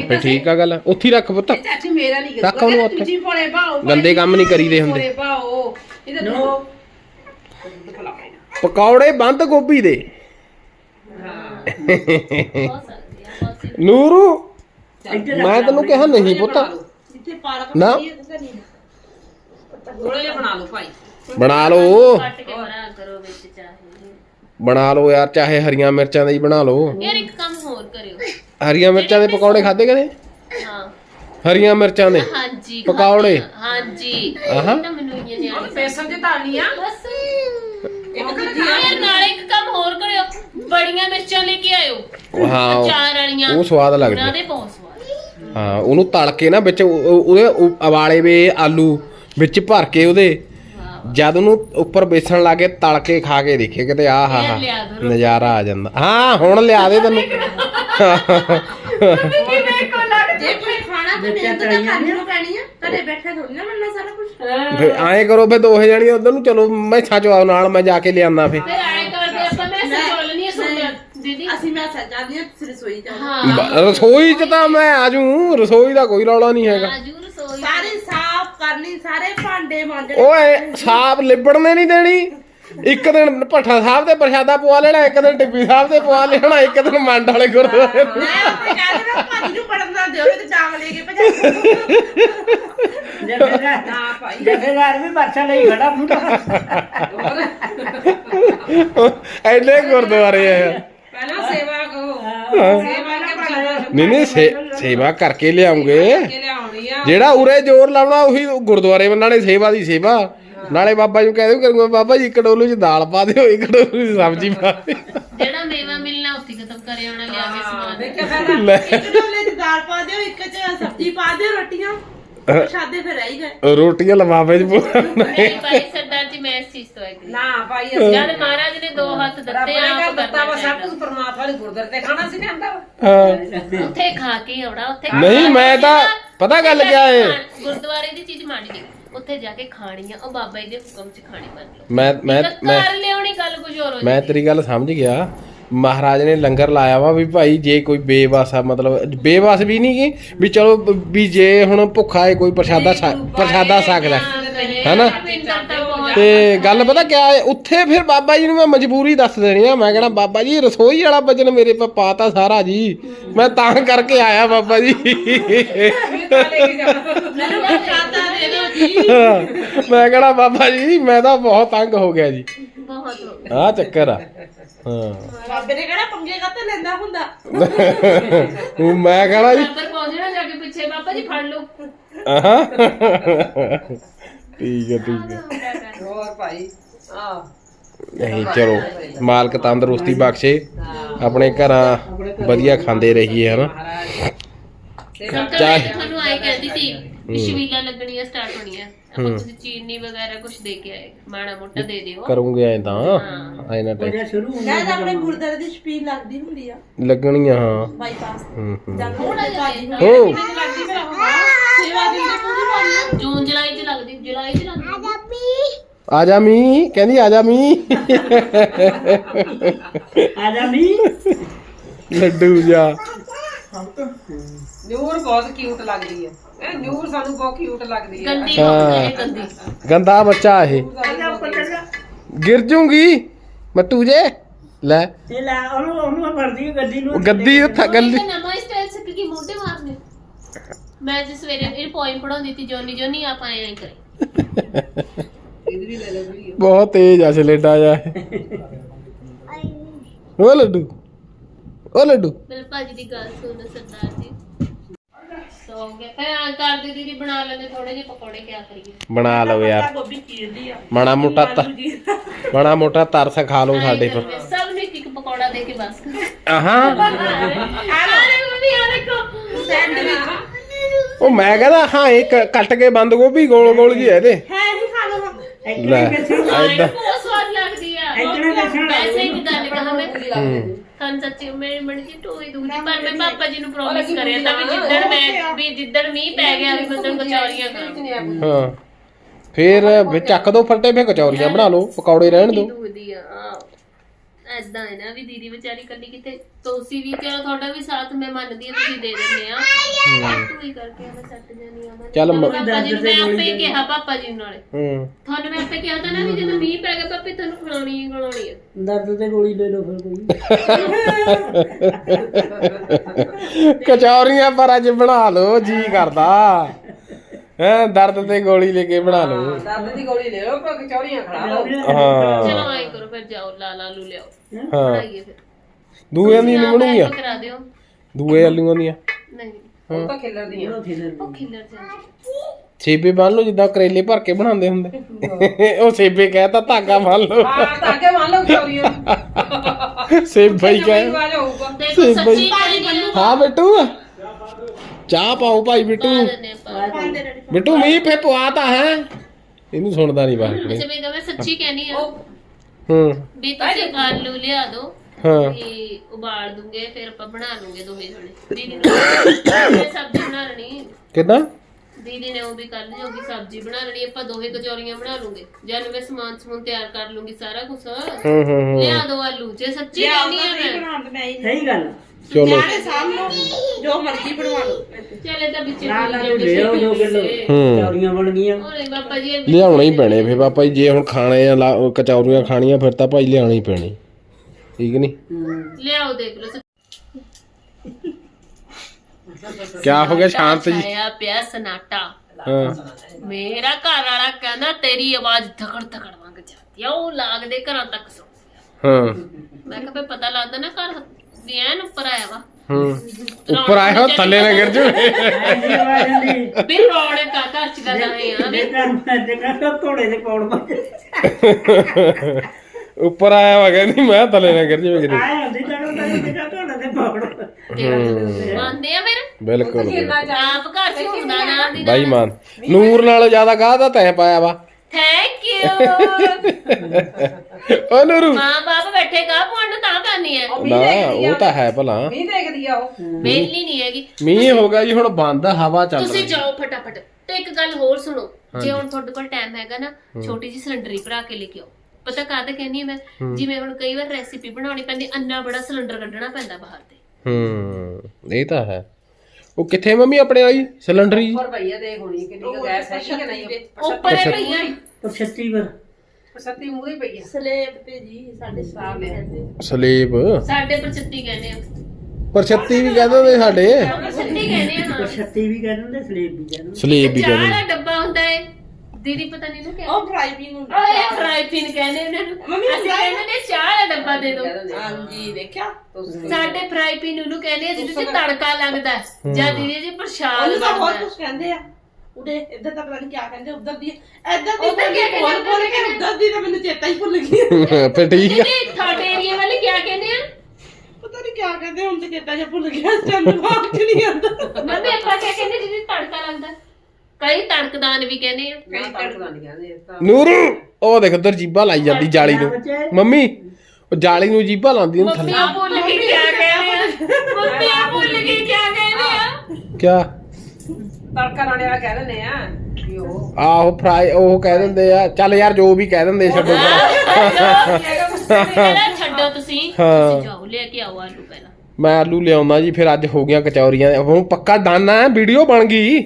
ਫੇ ਠੀਕ ਆ ਗੱਲ। ਉੱਥੇ ਹੀ ਰੱਖ ਪੁੱਤ। ਚਾਚੀ ਮੇਰਾ ਨਹੀਂ ਰੱਖ ਉਹਨੂੰ ਉੱਥੇ। ਤੁਸੀਂ ਭੋਲੇ ਭਾਓ ਗੰਦੇ ਕੰਮ ਨਹੀਂ ਕਰੀਦੇ ਹੁੰਦੇ। ਭਾਓ ਦੋ। ਪਕੌੜੇ ਬੰਦ ਗੋਭੀ ਦੇ। ਨੂਰੂ ਮੈਂ ਤੈਨੂੰ ਕਿਹਾ ਨਹੀਂ ਪੁੱਤ। ਜਿੱਥੇ ਪਾਲਕ ਨਾ। ਪਈ ਹੈ, ਉੱਥੇ ਨਹੀਂ? ਥੋੜੇ ਜਿਹਾ ਬਣਾ ਲਓ ਭਾਈ। ਬਣਾ ਲਓ। ਕੱਟ ਕੇ ਬਣਾ ਕਰੋ ਵਿੱਚ ਚਾਹੇ। ਬਣਾ ਲਓ ਯਾਰ ਚਾਹੇ ਹਰੀਆਂ ਮਿਰਚਾਂ ਦੇ ਹੀ ਬਣਾ ਲਓ। ਯਾਰ ਇੱਕ ਕੰਮ ਹੋਰ ਕਰਿਓ। ਹਰੀਆਂ ਮਿਰਚਾਂ ਦੇ ਪਕੌੜੇ ਖਾਦੇ ਕਦੇ? ਹਾਂ। ਹਰੀਆਂ ਮਿਰਚਾਂ ਦੇ ਹਾਂਜੀ ਪਕੌੜੇ। ਹਾਂਜੀ। ਆਹਾਂ। ਤਾਂ ਮੈਨੂੰ ਇਹ ਨਹੀਂ ਆਉਂਦੀ ਬੇਸਨ ਦੀ ਧਾਨੀ ਆ। ਬਸ। ਇੱਕ ਦੂਜੀ ਨਾਲ ਇੱਕ ਕੰਮ ਹੋਰ ਕਰਿਓ। ਬੜੀਆਂ ਮਿਰਚਾਂ ਲੈ ਕੇ ਆਇਓ। ਹਾਂ ਚਾਰ ਵਾਲੀਆਂ। ਉਹ ਸਵਾਦ ਉਹਨਾਂ ਲੱਗਦੇ ਦੇ ਬਹੁਤ ਸਵਾਦ ਹਾਂ ਉਹਨੂੰ ਤਲ ਕੇ ਨਾ ਵਿੱਚ ਉਹ- ਉਹ- ਉਹਦੇ ਉ- ਉਬਾਲੇ ਵੇ ਆਲੂ ਵਿੱਚ ਭਰ ਕੇ ਉਹਦੇ। ਵਾਹ ਜਦ ਉਹਨੂੰ ਉੱਪਰ ਬੇਸਣ ਲਾ ਕੇ ਤਲ ਕੇ ਖਾ ਕੇ ਦੇਖੇ ਕਿਤੇ ਆ ਹਾ। ਨਜ਼ਾਰਾ ਆ ਜਾਂਦਾ। ਹਾਂ ਹੁਣ ਲਿਆ ਦੇ ਤੈਨੂੰ। ਜੇ ਕੋਈ ਖਾਣਾ ਤਾਂ ਮਿਹਨਤ ਤਾਂ ਕਰਨੀ ਨੂੰ ਪੈਣੀ ਆ ਘਰੇ ਬੈਠੇ ਥੋੜੀ ਨਾ ਮਿਲਣਾ ਸਾਰਾ ਕੁਝ ਫੇ ਐਂ ਕਰੋ ਫੇ ਦੋਹੇ ਜਣੀਆਂ ਉਧਰ ਨੂੰ ਚਲੋ ਮੈਂ ਛਾਚੋ ਆਓ ਨਾਲ ਮੈਂ ਜਾ ਕੇ ਲਿਆਂਦਾ ਫੇ ਫਿਰ ਆਏ ਕਰਦੇ ਆਪਾਂ ਮੈਂ ਸੋਲਣੀ ਹੈ ਸੁਣਿਆ ਦੀਦੀ। ਅਸੀਂ ਮੈਂ ਸੱਜ ਜਾਂਦੀ ਹਾਂ ਰਸੋਈ ਚ ਹਾਂ। ਰਸੋਈ 'ਚ ਤਾਂ ਮੈਂ ਆਜੂ ਰਸੋਈ ਦਾ ਕੋਈ ਰੌਲਾ ਨਹੀਂ ਹੈਗਾ। ਆਜੂ ਰਸੋਈ ਸਾਰੀ ਸਾਫ਼ ਕਰਨੀ ਸਾਰੇ ਭਾਂਡੇ ਮਾਂਜਣੇ। ਓਏ ਸਾਫ਼ ਲਿਬੜਨੇ ਨਹੀਂ ਦੇਣੀ। ਇੱਕ ਦਿਨ ਭੱਠਾ ਸਾਹਿਬ ਦੇ ਪ੍ਰਸ਼ਾਦਾ ਪਵਾ ਲੈਣਾ ਇੱਕ ਦਿਨ ਟਿੱਬੀ ਸਾਹਿਬ ਦੇ ਪਵਾ ਲੈਣਾ ਇੱਕ ਦਿਨ ਮੰਡ ਵਾਲੇ ਗੁਰਦੁਆਰੇ ਮੈਂ ਉੱਥੇ ਕਹਿ ਦੇਣਾ ਭਾਜੀ ਨੂੰ ਪੜਨ ਦਾ ਦਿਓ ਤੇ ਚਾਵ ਲੈ ਕੇ ਭਜਾ ਜਥੇਦਾਰ ਹਾਂ ਭਾਈ। ਜਥੇਦਾਰ ਵੀ ਬਰਛਾ ਲਈ ਖੜਾ ਪੂਰਾ ਐਡੇ ਗੁਰਦੁਆਰੇ ਆ। ਪਹਿਲਾਂ ਸੇਵਾ ਕਰੋ। ਸੇਵਾ ਕੇ ਬਣਾਉਣਾ ਨਹੀਂ ਨਹੀਂ ਸੇ- ਸੇਵਾ ਕਰਕੇ ਲਿਆਉਂਗੇ। ਕੇ ਲਿਆਉਣੀ ਆ। ਜਿਹੜਾ ਉਰੇ ਜ਼ੋਰ ਲਾਉਣਾ ਉਹੀ ਗੁਰਦੁਆਰੇ ਨਾਲੇ ਸੇਵਾ ਦੀ ਸੇਵਾ। ਨਾਲੇ ਬਾਬਾ ਜੀ ਨੂੰ ਕਹਿ ਦਿਓ ਕਰੂੰਗਾ ਬਾਬਾ ਜੀ ਇੱਕ ਡੋਲੂ 'ਚ ਦਾਲ ਪਾ ਦਿਓ ਇੱਕ ਡੋਲੂ 'ਚ ਸਬਜ਼ੀ ਪਾ ਦਿਓ। ਜਿਹੜਾ ਮੇਵਾ ਮਿਲਣਾ ਉੱਥੇ ਖਤਮ ਕਰੇ ਆਉਣਾ ਲਿਆ ਕੇ ਸਮਾਨ। ਦੇਖਿਆ ਫਾਇਦਾ ਲੈ। ਇੱਕ ਡੋਲੇ ਚ ਦਾਲ ਪਾ ਦਿਓ ਇੱਕ ਚ ਸਬਜ਼ੀ ਪਾ ਦਿਓ ਰੋਟੀਆਂ। ਪ੍ਰਸ਼ਾਦੇ ਫਿਰ ਰਹਿ ਗਏ। ਰੋਟੀਆਂ ਲਵਾਵੇ 'ਚ ਪੂਰਾ ਨਹੀਂ ਭਾਈ ਸਰਦਾਰ ਜੀ ਮੈਂ ਇਸ ਚੀਜ਼ ਤੋਂ ਐਗਰੀ ਨਾ ਭਾਈ ਅਸੀਂ ਜਦ ਮਹਾਰਾਜ ਨੇ ਦੋ ਹੱਥ ਰੱਬ ਦਿੱਤੇ ਨੇ ਆਪ ਕਰ ਦਿੱਤਾ ਵਾ ਸਭ ਕੁਝ ਪਰਮਾਤਮਾ ਦੇ ਗੁਰਦਰ ਤੇ ਖਾਣਾ ਸੀ ਕਹਿੰਦਾ ਵਾ। ਹਾਂ। ਉੱਥੇ ਖਾ ਕੇ ਆਉਣਾ ਉੱਥੇ ਨਹੀਂ, ਮੈਂ ਤਾਂ- ਪਤਾ ਗੱਲ ਕਿਆ ਏ? ਗੁਰਦੁਆਰੇ ਦੀ ਚੀਜ਼ ਮੰਨਣੀ ਉੱਥੇ ਜਾ ਕੇ ਖਾਣੀ ਆ ਉਹ ਬਾਬਾ ਜੀ ਦੇ ਹੁਕਮ 'ਚ ਖਾਣੀ ਬਣ ਲਓ ਮੈਂ ਮੈਂ ਮੈਂ ਘਰ ਲਿਆਉਣੀ ਗੱਲ ਕੁਝ ਹੋਰ ਹੋ ਮੈਂ ਤੇਰੀ ਗੱਲ ਸਮਝ ਗਿਆ। ਮਹਾਰਾਜ ਨੇ ਲੰਗਰ ਲਾਇਆ ਵਾ ਵੀ ਭਾਈ ਜੇ ਕੋਈ ਬੇਵਾਸ ਮਤਲਬ ਬੇਵਾਸ ਵੀ ਨਹੀਂ ਗੀ ਵੀ ਚਲੋ ਵੀ ਜੇ ਹੁਣ ਭੁੱਖਾ ਹੈ ਕੋਈ ਪ੍ਰਸ਼ਾਦਾ ਛਕ- ਪ੍ਰਸ਼ਾਦਾ ਸਕਦਾ ਹੈਨਾ? ਤੇ ਗੱਲ ਪਤਾ ਕਿਆ ਹੈ ਉੱਥੇ ਫਿਰ ਬਾਬਾ ਜੀ ਨੂੰ ਮੈਂ ਮਜਬੂਰੀ ਦੱਸ ਦੇਣੀ ਆ। ਮੈਂ ਕਹਣਾ ਬਾਬਾ ਜੀ ਰਸੋਈ ਵਾਲਾ ਵਜਨ ਮੇਰੇ ਪਾ ਪਾਤਾ ਸਾਰਾ ਜੀ। ਮੈਂ ਤਾਂ ਕਰਕੇ ਆਇਆ ਬਾਬਾ ਜੀ। ਮੈਨੂੰ ਜੀ ਮੈਂ ਕਹਣਾ ਬਾਬਾ ਜੀ ਮੈਂ ਤਾਂ ਬਹੁਤ ਤੰਗ ਹੋ ਗਿਆ ਜੀ। ਬਹੁਤ ਹੋ ਚੱਕਰ ਆ। ਹਾਂ। ਬਾਬੇ ਨੇ ਕਿਹੜਾ ਪੰਗੇ ਕਾਤੇ ਲੈਂਦਾ ਹੁੰਦਾ। ਉਹ ਮੈਂ ਕਹਣਾ ਜੀ ਪਰ ਪਹੁੰਚਣਾ ਜਾ ਕੇ ਪਿੱਛੇ ਬਾਬਾ ਜੀ ਫੜ ਲਓ। ਆਹਾਂ। ਠੀਕ ਹੈ ਠੀਕ ਹੈ ਹੋਰ ਭਾਈ ਆ ਨਹੀਂ ਚਲੋ ਮਾਲਕ ਤੰਦਰੁਸਤੀ ਬਖਸ਼ੇ। ਆਪਣੇ ਘਰਾਂ ਵਧੀਆ ਖਾਂਦੇ ਰਹੀਏ ਹਨਾ। ਚਾਹ- ਤੁਹਾਨੂੰ ਆਏ ਕਹਿੰਦੀ ਸੀ ਵੀ ਸ਼ਵੀਲਾਂ ਲੱਗਣੀਆਂ ਸਟਾਰਟ ਹੋਣੀਆਂ। ਆਪਾਂ ਤੁਸੀਂ ਚੀਨੀ ਵਗੈਰਾ ਕੁਝ ਦੇ ਕੇ ਆਏ। ਮਾੜਾ ਮੋਟਾ ਦੇ ਦਿਓ। ਕਰੂੰਗੇ ਐ ਤਾਂ। ਐ ਨਾ ਟੈ ਜੇ ਸ਼ੁਰੂ ਹੁੰਦਾ ਮੈਂ ਤਾਂ ਆਪਣੇ ਗੁਰਦਾਰੇ ਦੀ ਸ਼ਪੀਲ ਲੱਗਦੀ ਹੁੰਦੀ ਆ। ਲੱਗਣੀਆਂ ਹਾਂ। ਬਾਈਪਾਸ ਹੂੰ ਹੂੰ। ਜਾਂ ਥੋੜਾ ਜਿਹਾ ਲੱਗਦੀ ਹੋ। ਲੱਗਦੀ ਫਿਰ ਹਾਂ ਸੇਵਾ ਦਿੰਦੇ ਪੂਰੀ ਪਾਣੀ ਜੂਨ ਜੁਲਾਈ 'ਚ ਲੱਗਦੀ ਜੁਲਾਈ 'ਚ ਲੱਗਦੀ। ਆ ਜਾ ਮੀ। ਕਹਿੰਦੀ ਆ ਜਾ ਮੀ। ਆ ਜਾ ਮੀ। ਲੱਡੂ ਜਾ ਨਿਊਰ ਬਹੁਤ ਕਿਊਟ ਲੱਗਦੀ ਹੈ ਇਹ ਨਿਊਰ ਸਾਨੂੰ ਬਹੁਤ ਕਿਊਟ ਲੱਗਦੀ ਹੈ। ਗੰਦੀ ਹਾਂ। ਬਹੁਤ ਹੈ ਗੰਦੀ। ਗੰਦਾ ਬੱਚਾ ਇਹ। ਗਿਰ ਜੂਗੀ। ਮੱਟੂ ਜੇ। ਲੈ। ਲੈ ਉਹਨੂੰ ਉਹਨੂੰ ਗੱਡੀ ਨੂੰ। ਗੱਦੀ ਉੱਥੇ ਗੱਲੀ ਉਹਨੇ ਤਾਂ ਨਵਾਂ ਸਟਾਈਲ ਸਿੱਖ ਕੇ ਮੋਢੇ ਮਾਰਨੇ। ਮੈਂ ਜਿਸ ਸਵੇਰੇ ਇਹ ਪੋਇਮ ਪੜਾਉਂਦੀ ਸੀ ਜੋਨੀ ਜੋਨੀ ਆਪ ਐਂ ਕਰੇ ਬਹੁਤ ਤੇਜ਼ ਆ ਸਲੇਡਾ ਜਾ ਉਹ ਲੱਡੂ। ਉਹ ਲੱਡੂ। ਮੇਰੇ ਭਾਜੀ ਦੀ ਗੱਲ ਸੁਣ ਸਰਦਾਰ ਜੀ। ਸੋ ਗਿਆ ਫਿਰ ਆਂ ਕਰਦੇ ਦੀਦੀ ਬਣਾ ਲੈਂਦੇ ਥੋੜੇ ਜਿਹੇ ਪਕੌੜੇ ਕਿਆ ਕਰੀਏ? ਬਣਾ ਲਓ ਯਾਰ। ਗੋਭੀ ਚੀਰਦੀ ਆ। ਮਾੜਾ ਮੋਟਾ ਤ- ਮਾੜਾ ਮੋਟਾ ਤਰਸ ਖਾ ਲਓ ਸਾਡੇ ਪਰ ਸਭ ਨੂੰ ਇੱਕ ਇੱਕ ਪਕੌੜਾ ਦੇ ਕੇ ਬਸ। ਕਰ ਆਹਾਂ ਆ ਦੇਖੋ ਮੰਮੀ ਆ ਦੇਖੋ ਸੈਂਡਵਿਚ ਉਹ ਮੈਂ ਕਹਿੰਦਾ ਹਾਂ ਇੱਕ ਕੱਟ ਕੇ ਬੰਦ ਗੋਭੀ ਗੋਲ ਗੋਲ ਜੀ ਇਹਦੇ। ਹੈ ਹੀ ਖਾ ਲਓ। ਲੈ। ਐਦਾਂ ਬਹੁਤ ਸਵਾਦ ਲੱਗਦੀ ਆ। ਦੱਸਣ ਵੈਸੇ ਇੱਕ ਗੱਲ ਕਹਾਂ ਮੈਂ? ਤੁਹਾਨੂੰ ਸੱਚੀ ਮੇਰੀ ਮਨ ਜੀ ਟੋਈ ਦੂਜੀ ਪਰ ਮੈਂ ਪਾਪਾ ਜੀ ਨੂੰ ਪ੍ਰੋਮਿਸ ਕਰਿਆ ਤਾਂ ਵੀ ਜਿੱਦਣ ਮੈਂ ਵੀ ਜਿੱਦਣ ਮੀਂਹ ਪੈ ਗਿਆ ਵੀ ਉਦੋਂ ਕਚੌਰੀਆਂ ਕਰਾਂਗੇ ਹਾਂ। ਫੇਰ ਵਿੱਚ ਚੱਕ ਦੋ ਫੱਟੇ ਫੇ ਕਚੌਰੀਆਂ ਬਣਾ ਲਓ ਪਕੌੜੇ ਰਹਿਣ ਦਿਓ ਦੁਖਦੀ ਆ ਐਦਾਂ ਹੈ ਨਾ ਵੀ ਦੀਦੀ ਵਿਚਾਰੀ ਕੱਲੀ ਕਿਤੇ ਤੁਸੀਂ ਵੀ ਚਲੋ ਤੁਹਾਡਾ ਵੀ ਸਾਥ ਮੈਂ ਮੰਨਦੀ ਆ ਤੁਸੀਂ ਦੇ ਦਿੰਦੇ ਆ। ਤੂੰ ਹੀ ਕਰਕੇ ਮੈਂ ਸੱਟ ਜਾਨੀ ਆ ਮੈਂ ਚੱਲ ਮ- ਪਾਪਾ ਜੀ ਨੂੰ ਮੈਂ ਆਪੇ ਹੀ ਕਿਹਾ ਪਾਪਾ ਜੀ ਨੂੰ ਨਾਲੇ। ਹੂੰ। ਤੁਹਾਨੂੰ ਮੈਂ ਆਪੇ ਕਿਹਾ ਤਾਂ ਨਾ ਵੀ ਜਦੋਂ ਮੀਂਹ ਪੈ ਗਿਆ ਪਾਪੇ ਤੁਹਾਨੂੰ ਖਿਲਾਉਣੀ ਹੀ ਖਿਲਾਉਣੀ ਦਰਦ ਤੇ ਗੋਲੀ ਲੈ ਲਓ ਫਿਰ ਕੋਈ। ਕਚੌਰੀਆਂ ਪਰ ਅੱਜ ਬਣਾ ਲਓ ਜੀ ਕਰਦਾ। ਹੈ ਦਰਦ ਤੇ ਗੋਲੀ ਲੈ ਕੇ ਬਣਾ ਲਓ। ਦਰਦ ਦੀ ਗੋਲੀ ਲੈ ਲਓ ਪਰ ਕਚੌਰੀਆਂ ਖਾ ਲਓ ਹਾਂ। ਚਲੋ ਆਏ ਕਰੋ ਫਿਰ ਜਾਓ ਲਾਲ ਆਲੂ ਲਿਆਓ। ਹਾਂ? ਬਣਾਈਏ ਫਿਰ। ਦੂਏ ਦੀ ਨਹੀਂ ਬਣੂਗੀਆਂ? ਕਰਾ ਦਿਓ। ਦੂਏ ਆਲੂਆਂ ਦੀਆਂ? ਨਹੀਂ। ਉਹ ਤਾਂ ਖਿਲਰਦੀਆਂ ਉਹ ਖੇਲਣ ਉਹ ਖਿਲਰ ਜਾਂਦੀ ਸੇਬੇ ਬੰਨ ਲਓ ਜਿੱਦਾਂ ਕਰੇਲੇ ਭਰ ਕੇ ਬਣਾਉਂਦੇ ਹੁੰਦੇ। ਉਹ ਸੇਬੇ ਕਹਿਤਾ ਧਾਗਾ ਬੰਨ ਲਓ। ਹਾਂ ਤਾਂ ਅੱਗੇ ਮੰਨ ਲਓ ਕਚੌਰੀਆਂ ਸੇਬਾ ਹੀ ਕਹਿ। ਵਾਰ ਹੋਊਗਾ। ਦੇਖੋ ਸੱਚੀ ਆ ਹਾਂ ਬਿੱਟੂ। ਚਾਹ ਪਾਓ ਭਾਈ ਬਿੱਟੂ। ਪਾਉਂਦੇ ਰਹੇ ਬਿੱਟੂ ਮੀਂਹ ਫੇ ਪਵਾਤਾ ਹੈ। ਇਹਨੂੰ ਸੁਣਦਾ ਨਹੀਂ ਬਾਹਰ ਅੱਛਾ ਮੈਂ ਕਹਾਂ ਮੈਂ ਸੱਚੀ ਕਹਿਨੀ ਆ ਹੂੰ। ਵੀ ਤੁਸੀਂ ਆਲੂ ਲਿਆ ਦਿਓ ਹਾਂ। ਵੀ ਉਬਾਲ ਦੂੰਗੇ ਫਿਰ ਆਪਾਂ ਬਣਾ ਲੂੰਗੇ ਦੋਵੇਂ ਜਣੇ। ਦੀਦੀ ਨੂੰ ਸਬਜ਼ੀ ਬਣਾ ਲੈਣੀ। ਕਿਦਾਂ? ਦੀਦੀ ਨੇ ਉਹ ਵੀ ਕੱਲ ਜੋਗੀ ਸਬਜ਼ੀ ਬਣਾ ਲੈਣੀ ਆਪਾਂ ਦੋਵੇਂ ਕਚੌਰੀਆਂ ਬਣਾ ਲੂੰਗੇ। ਜਦ ਮੈਂ ਸਮਾਨ ਸਮੂਨ ਤਿਆਰ ਕਰ ਲੂੰਗੀ ਸਾਰਾ ਕੁਝ ਹੂੰ ਹੂੰ ਹੂੰ। ਲਿਆ ਦੋ ਆਲੂ ਜੇ ਸੱਚੀ ਕਹਿਨੀ ਆ ਮੈਂ। ਸਹੀ ਗੱਲ। ਚਲੋ। ਨਿਆਣੇ ਸਾਹਮਣੇ ਜੋ ਮਰਜ਼ੀ ਬਣਵਾ ਲਓ। ਚੱਲੇ ਤਾਂ ਵਿੱਚ ਨਾਲ ਨਾਲ ਲੈ ਆਓ ਦੋ ਕਿਲੋ ਹੂੰ। ਕਚੌਰੀਆਂ ਬਣ ਗਈਆਂ ਉਹਨੇ ਬਾਪਾ ਜੀ ਇਹ ਲਿਆਉਣਾ ਹੀ ਪੈਣੇ ਫੇ ਪਾਪਾ ਜੀ ਜੇ ਹੁਣ ਖਾਣੇ ਆ ਲਾ- ਕਚੌਰੀਆਂ ਖਾਣੀਆਂ ਫਿਰ ਤਾਂ ਭਾਈ ਲਿਆਉਣੀ ਹੀ ਪੈਣੀ। ਠੀਕ ਨਹੀਂ? ਲਿਆਓ ਦੇਖ ਲਓ। ਕਿਆ ਹੋ ਗਿਆ? ਸ਼ਾਂਤ ਜੀ। ਆਇਆ ਪਿਆ ਸਨਾਟਾ। ਹਾਂ। ਮੇਰਾ ਘਰ ਵਾਲਾ ਕਹਿੰਦਾ ਤੇਰੀ ਆਵਾਜ਼ ਧਕੜ ਧਕੜ ਵਾਂਗ ਜਾਂਦੀ ਆ ਉਹ ਲਾਗਦੇ ਘਰਾਂ ਤੱਕ ਸੁਣ ਹਾਂ। ਮੈਂ ਕਿਹਾ ਫੇ ਪਤਾ ਲੱਗਦਾ ਨਾ ਘਰ ਵੀ ਐਨ ਉੱਪਰ ਆਇਆ ਵਾ। ਹੂੰ। ਉੱਪਰ ਆਏ ਹੋ ਥੱਲੇ ਨਾ ਗਿਰ ਜਾਵੇ। ਵੀ ਰੌਣੇ ਕਾ ਘਰ ਚ ਗੱਲ ਆ ਵੀ ਉੱਪਰ ਆਇਆ ਵਾ ਕਹਿੰਦੀ ਮੈਂ ਥੱਲੇ ਨਾ ਗਿਰ ਜਾਵੇ ਕਿਤੇ। ਆਇਆ ਹੁੰਦੀ ਤਾਂ ਉਹ ਦੇਖਾਂ ਘੋੜੇ ਦੇ ਪੌੜ ਮੰਨਦੇ ਆ ਫਿਰ ਬਿਲਕੁਲ ਬਿਲਕੁਲ। ਆਪ ਘਰ ਚ ਹੁੰਦਾ ਨਾ ਦੀ ਬਾਈ ਮਾਨ ਨੂਰ ਨਾਲੋਂ ਜ਼ਿਆਦਾ ਗਾਹ ਦਾ ਤੈਂ ਪਾਇਆ ਵਾ। ਥੈਂਕ ਯੂ ਓ ਨੂਰੂ। ਮਾਂ ਬਾਪ ਬੈਠੇ ਗਾ ਪੁੰਨ ਤਾਂ ਕਰਨੀ ਹੈ ਨਾ ਉਹ ਤਾਂ ਹੈ ਭਲਾ। ਮੀਂਹ ਦੇਖਦੀ ਆ ਉਹ। ਵੇਲੀ ਨਹੀਂ ਹੈਗੀ। ਮੀਂਹ ਹੋ ਗਿਆ ਜੀ ਹੁਣ ਬੰਦ ਆ, ਹਵਾ ਚੱਲ ਤੁਸੀਂ ਰਹੀ। ਜਾਓ ਫਟਾਫਟ। ਤੇ ਇੱਕ ਗੱਲ ਹੋਰ ਸੁਣੋ ਜੇ ਹੁਣ ਤੁਹਾਡੇ ਕੋਲ ਟਾਈਮ ਹੈਗਾ ਨਾ ਛੋਟੀ ਜੀ ਸਿਲੰਡਰੀ ਭਰਾ ਕੇ ਲੈ ਕੇ ਆਓ। ਪਤਾ ਕਾਹਦੇ ਕਹਿੰਨੀ ਆ ਮੈਂ? ਜਿਵੇਂ ਹੁਣ ਕਈ ਵਾਰ ਰੈਸਿਪੀ ਬਣਾਉਣੀ ਪੈਂਦੀ ਅੰਨਾ ਬੜਾ ਸਿਲੰਡਰ ਕੱਢਣਾ ਪੈਂਦਾ ਬਾਹਰ ਤੇ। ਹੂੰ ਇਹ ਤਾਂ ਹੈ। ਉਹ ਕਿੱਥੇ ਮੰਮੀ ਆਪਣੇ ਵਾਲੀ ਸਿਲੰਡਰ ਜੀ ਉੱਪਰ ਪਈਆ ਦੇਖ ਹੋਣੀ ਕਿੰਨੀ ਕੁ ਗੈਸ ਹੈ ਕਿ ਨਹੀਂ। ਉੱਪਰ ਹੈ। ਭਈਆ ਉਹ 36 ਵਾਰ ਸੱਤੀ ਮੂਹਰੇ ਪਈ ਆ। ਸਲੇਬ ਤੇ ਜੀ ਸਾਡੇ ਕਹਿੰਦੇ। ਸਲੇਬ? ਸਾਡੇ ਪਰ ਛੱਤੀ ਕਹਿੰਦੇ ਆ। ਪਰ 36 ਵੀ ਕਹਿੰਦੇ ਹੁੰਦੇ ਸਾਡੇ। ਪਰ ਛੱਤੀ ਕਹਿੰਦੇ ਆ ਹਾਂ। 36 ਵੀ ਕਹਿ ਦਿੰਦੇ ਸਲੇਬ ਵੀ ਕਹਿ ਦਿੰਦੇ ਸਲੇਬ ਵੀ ਚਾਹ ਕਹਿੰਦੇ ਵਾਲਾ ਡੱਬਾ ਹੁੰਦਾ ਏ। ਦੀਦੀ ਪਤਾ ਨਹੀਂ ਨੂੰ ਕਿਹਾ। ਉਹ ਫਰਾਈ ਪੀਨ ਹੁੰਦਾ। ਓਏ ਫਰਾਈ ਪੈਨ ਕਹਿੰਦੇ ਇਹਨਾਂ ਨੂੰ। ਮੰਮੀ, ਅਸੀਂ ਕਹਿੰਦੇ ਨੇ ਚਾਹ ਵਾਲਾ ਡੱਬਾ ਦੇ ਦਿਓ। ਹਾਂਜੀ ਦੇਖਿਆ? ਸਾਡੇ ਫਰਾਈ ਪੈਨ ਉਹਨੂੰ ਕਹਿੰਦੇ ਆ ਜਿਹਦੇ ਚ ਤੜਕਾ ਲੱਗਦਾ। ਹੈ, ਜਾਂ ਦੀਦੀ ਜੀ ਪ੍ਰਸ਼ਾਦ ਉਹਨੂੰ ਤਾਂ ਲੱਗਦਾ ਬਹੁਤ ਹੈ। ਕੁਝ ਕਹਿੰਦੇ ਆ। ਉਡੇ ਇੱਧਰ ਤਾਂ ਪਤਾ ਨਹੀਂ ਕੀ ਕਹਿੰਦੇ ਉੱਧਰ ਦੀ ਇੱਧਰ ਦੀ ਉੱਧਰ ਕੀ ਕਹਿੰਦੇ, ਬੋਲ ਬੋਲ ਕੇ ਉੱਧਰ ਦੀ ਤਾਂ ਮੈਨੂੰ ਚੇਤਾ ਹੀ ਭੁੱਲ ਗਿਆ ਫਿਰ ਠੀਕ ਆ। ਦੀਦੀ ਤੁਹਾਡੇ ਏਰੀਆ ਵਾਲੇ ਕੀ ਕਹਿੰਦੇ ਆ? ਪਤਾ ਨਹੀਂ ਕੀ ਕਹਿੰਦੇ ਹੁਣ ਤੇ ਚੇਤਾ ਜਿਹਾ ਭੁੱਲ ਗਿਆ ਇਸ ਟਾਈਮ 'ਚ ਨਹੀਂ ਆਉਂਦਾ ਮੰਮੀ ਆਪਾਂ ਕੀ ਕਹਿੰਦੇ ਜਿਹਦੇ ਚ ਤੜਕਾ ਲੱਗਦਾ। ਕਈ ਤੜਕਦਾਨ ਵੀ ਕਹਿੰਦੇ ਆ। ਕਈ ਤੜਕਦਾ ਨਹੀਂ ਕਹਿੰਦੇ ਇਸ ਤਾਂ ਨੂਰੂ ਉਹ ਦੇਖ ਉਧਰ ਜੀਬਾ ਲਾਈ ਜਾਂਦੀ ਜਾਲੀ ਨੂੰ। ਮੰਮੀ ਉਹ ਜਾਲੀ ਨੂੰ ਜੀਬਾ ਲਾਉਂਦੀ ਉਹਨੂੰ ਮੰਮੀ ਥੱਲੇ। ਆ ਭੁੱਲ ਗਈ ਕੀ ਕਹਿੰਦੇ ਆ? ਮੰਮੀ ਆ ਭੁੱਲ ਗਈ ਕੀ ਕਹਿੰਦੇ ਆ? ਕਿਆ? ਤੜਕਾ ਲਾਣੇ ਵਾਲਾ ਕਹਿ ਦਿੰਦੇ ਆ ਵੀ ਉਹ ਆਹੋ ਫਰਾਈ ਉਹ ਕਹਿ ਦਿੰਦੇ ਆ ਚੱਲ ਯਾਰ ਜੋ ਵੀ ਕਹਿ ਦਿੰਦੇ ਛੱਡੋ ਪਰਾਂ। ਪਹਿਲਾਂ ਛੱਡੋ ਤੁਸੀਂ ਹਾਂ। ਤੁਸੀਂ ਜਾਓ ਲੈ ਕੇ ਆਓ ਆਲੂ ਪਹਿਲਾਂ। ਮੈਂ ਆਲੂ ਲਿਆਉਂਦਾ ਜੀ ਫਿਰ ਅੱਜ ਹੋ ਗਈਆਂ ਕਚੌਰੀਆਂ। ਹੁਣ ਪੱਕਾ ਡਨ ਹੈ ਵੀਡੀਓ ਬਣ ਗਈ।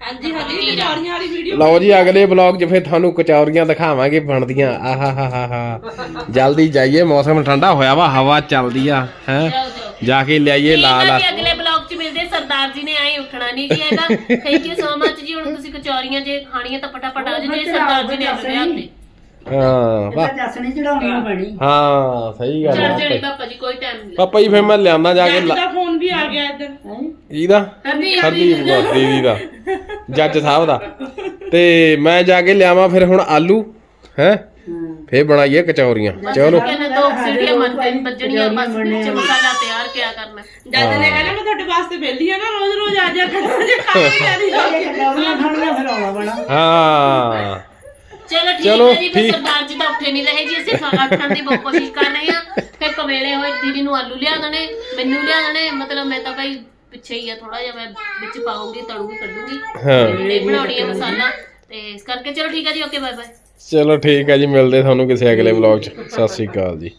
ਹਾਂਜੀ ਹਾਂਜੀ ਕਚੌਰੀਆਂ ਵਾਲੀ ਵੀਡੀਓ ਲਓ ਜੀ ਅਗਲੇ ਵਲੌਗ 'ਚ ਫਿਰ ਤੁਹਾਨੂੰ ਕਚੌਰੀਆਂ ਦਿਖਾਵਾਂਗੇ ਬਣਦੀਆਂ। ਆਹਾ ਹਾ ਹਾ ਹਾ। ਜਲਦੀ ਜਾਈਏ ਮੌਸਮ ਠੰਡਾ ਹੋਇਆ ਵਾ ਹਵਾ ਚੱਲਦੀ ਆ ਹੈ? ਜਾ ਕੇ ਲਿਆਈਏ ਲਾਲ ਆ ਅਗਲੇ ਬਲੌਗ 'ਚ ਮਿਲਦੇ ਸਰਦਾਰ ਜੀ ਨੇ ਆਏ ਉੱਠਣਾ ਨਹੀਂ ਜੀ ਹੈਗਾ। ਥੈਂਕ ਯੂ ਸੋ ਮਚ ਜੀ ਹੁਣ ਤੁਸੀਂ ਕਚੌਰੀਆਂ ਜੇ ਖਾਣੀਆਂ ਤਾਂ ਫਟਾਫਟ ਆ ਜਾਓ ਜੇ ਸਰਦਾਰ ਜੀ ਨੇ ਆਪਣੇ ਹੱਥੇ ਹਾਂ ਵਾਹ। ਇਹਦਾ ਜੱਸ ਨਹੀਂ ਚੜਾਉਣੀ ਪੈਣੀ ਹਾਂ ਸਹੀ ਗੱਲ ਚੜ ਜਣੀ। ਪਾਪਾ ਜੀ ਕੋਈ ਟਾਈਮ ਨਹੀਂ ਪਾਪਾ ਜੀ ਫਿਰ ਮੈਂ ਲਿਆਉਂਦਾ ਜਾ ਕੇ ਜੱਜ ਦਾ ਫੋਨ ਵੀ ਆ ਗਿਆ ਇੱਧਰ। ਇਹਦਾ ਹਰਦੀਪ ਦੀਦੀ ਦਾ। ਜੱਜ ਸਾਹਿਬ ਦਾ। ਤੇ ਮੈਂ ਜਾ ਕੇ ਲਿਆਵਾਂ ਫਿਰ ਹੁਣ ਆਲੂ ਹੈ? ਫੇਰ ਬਣਾਈਏ ਕਚੌਰੀਆਂ। ਚਲੋ। ਕਹਿੰਦੇ ਦੋ ਸੀੜੀਆਂ ਮਨ ਵੱਜਣੀਆਂ ਬਸ ਵਿੱਚ ਮਸਾਲਾ ਤਿਆਰ ਕੀ ਕਰਨਾ। ਜਦ ਨੇ ਕਹਿੰਦਾ ਮੈਂ ਤੁਹਾਡੇ ਵਾਸਤੇ ਵਿਹਲੀ ਆ ਨਾ ਰੋਜ਼ ਰੋਜ਼ ਆ ਜਾ ਕਰੋ ਜੇ ਕੰਮ ਹੀ। ਚਲੋ ਠੀਕ ਚਲੋ, ਹੈ ਜੀ ਫਿਰ ਠੀਕ। ਸਰਦਾਰ ਜੀ ਤਾਂ ਉੱਠੇ ਨਹੀਂ ਰਹੇ ਜੀ ਅਸੀਂ ਖਾ ਅੱਠਣ ਦੀ ਬਹੁਤ ਕੋਸ਼ਿਸ਼ ਕਰ ਰਹੇ ਹਾਂ। ਫਿਰ ਕਵੇਲੇ ਹੋਏ ਦੀਦੀ ਨੂੰ ਆਲੂ ਲਿਆ ਦੇਣੇ ਮੈਨੂੰ ਲਿਆ ਦੇਣੇ ਮਤਲਬ ਮੈਂ ਤਾਂ ਭਾਈ ਪਿੱਛੇ ਹੀ ਆ ਥੋੜਾ ਜਿਹਾ ਮੈਂ ਵਿੱਚ ਪਾਉਂਗੀ ਤੜੂਗੀ ਕੱਢੂਗੀ ਹਾਂ। ਇਹ ਬਣਾਉਣੀ ਹੈ ਮਸਾਲਾ। ਤੇ ਇਸ ਕਰਕੇ ਚਲੋ ਠੀਕ ਹੈ ਜੀ ਓਕੇ ਬਾਏ ਬਾਏ ਚਲੋ ਠੀਕ ਹੈ ਜੀ ਮਿਲਦੇ ਤੁਹਾਨੂੰ ਕਿਸੇ ਅਗਲੇ ਵਲੌਗ 'ਚ। ਸਤਿ ਸ੍ਰੀ ਅਕਾਲ ਜੀ।